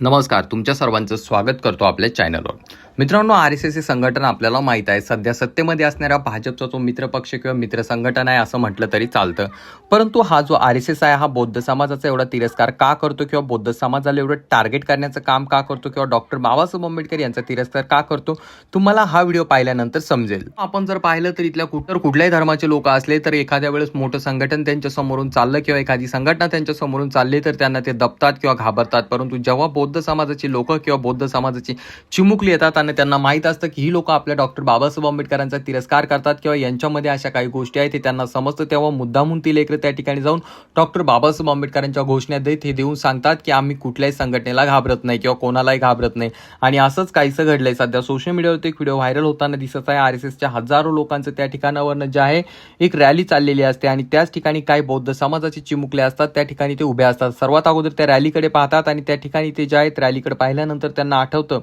नमस्कार तुमच्या सर्वांचं स्वागत करतो आपल्या चॅनलवर मित्रांनो आर एस एस हे संघटन आपल्याला माहीत आहे सध्या सत्तेमध्ये असणाऱ्या भाजपचा जो मित्रपक्ष किंवा मित्र संघटन आहे असं म्हटलं तरी चालतं. परंतु हा जो आर एस एस आहे हा बौद्ध समाजाचा एवढा तिरस्कार का करतो किंवा बौद्ध समाजाला एवढं टार्गेट करण्याचं काम का करतो किंवा डॉक्टर बाबासाहेब आंबेडकर यांचा तिरस्कार का करतो तुम्हाला हा व्हिडिओ पाहिल्यानंतर समजेल. आपण जर पाहिलं तर इथल्या कुठं कुठल्याही धर्माचे लोक असले तर एखाद्या वेळेस मोठं संघटन त्यांच्या समोरून चाललं किंवा एखादी संघटना त्यांच्या समोरून चालली तर त्यांना ते दबतात किंवा घाबरतात. परंतु जेव्हा बौद्ध बौद्ध समाजाची लोक किंवा बौद्ध समाजाची चिमुकली येतात आणि त्यांना माहीत असतं की ही लोक आपल्या डॉक्टर बाबासाहेब आंबेडकरांचा तिरस्कार करतात किंवा यांच्यामध्ये अशा काही गोष्टी आहेत ते त्यांना समजतं. तेव्हा मुद्दामून ती लेकरं त्या ठिकाणी जाऊन डॉक्टर बाबासाहेब आंबेडकरांच्या घोषणा देत हे देऊन सांगतात की आम्ही कुठल्याही संघटनेला घाबरत नाही किंवा कोणालाही घाबरत नाही. आणि असंच काहीसं घडलंय. सध्या सोशल मीडियावरती एक व्हिडिओ व्हायरल होताना दिसत आहे. आर एस एसच्या हजारो लोकांचं त्या ठिकाणावरनं जे आहे एक रॅली चाललेली असते आणि त्याच ठिकाणी काही बौद्ध समाजाचे चिमुकले असतात. त्या ठिकाणी ते उभे असतात. सर्वात अगोदर त्या रॅलीकडे पाहतात आणि त्या ठिकाणी ते जे आहेत रॅलीकडे पाहिल्यानंतर त्यांना आठवतं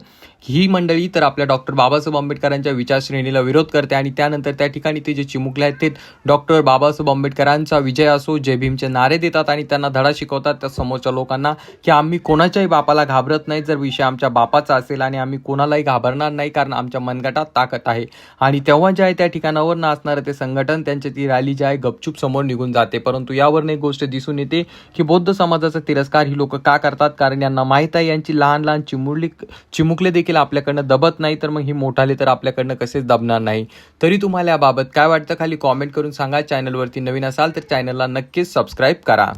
ही मंडळी तर आपल्या डॉक्टर बाबासाहेब आंबेडकरांच्या विचारश्रेणीला विरोध करते आणि त्यानंतर त्या ठिकाणी ते जे चिमुकले आहेत ते डॉक्टर बाबासाहेब आंबेडकरांचा विजय असो जय भीमचे नारे देतात आणि त्यांना धडा शिकवतात त्या समोरच्या लोकांना की आम्ही कोणाच्याही बापाला घाबरत नाही. जर विषय आमच्या बापाचा असेल आणि आम्ही कोणालाही घाबरणार नाही कारण आमच्या मनगटात ताकद आहे. आणि तेव्हा जे आहे त्या ठिकाणावर असणारं ते संघटन त्यांची ती रॅली जी आहे गपचूप समोर निघून जाते. परंतु यावरून एक गोष्ट दिसून येते की बौद्ध समाजाचा तिरस्कार ही लोक का करतात? कारण यांना माहीत आहे यांची लहान लहान चिमुरली चिमुकले देखील देखील आपल्याकडनं दबत नाही तर मग ही मोठाले तर आपल्याकडनं कसेच दबणार नाही. तरी तुम्हाला याबाबत काय वाटतं खाली कॉमेंट करून सांगा. चॅनलवरती नवीन असाल तर चॅनलला नक्कीच सबस्क्राईब करा.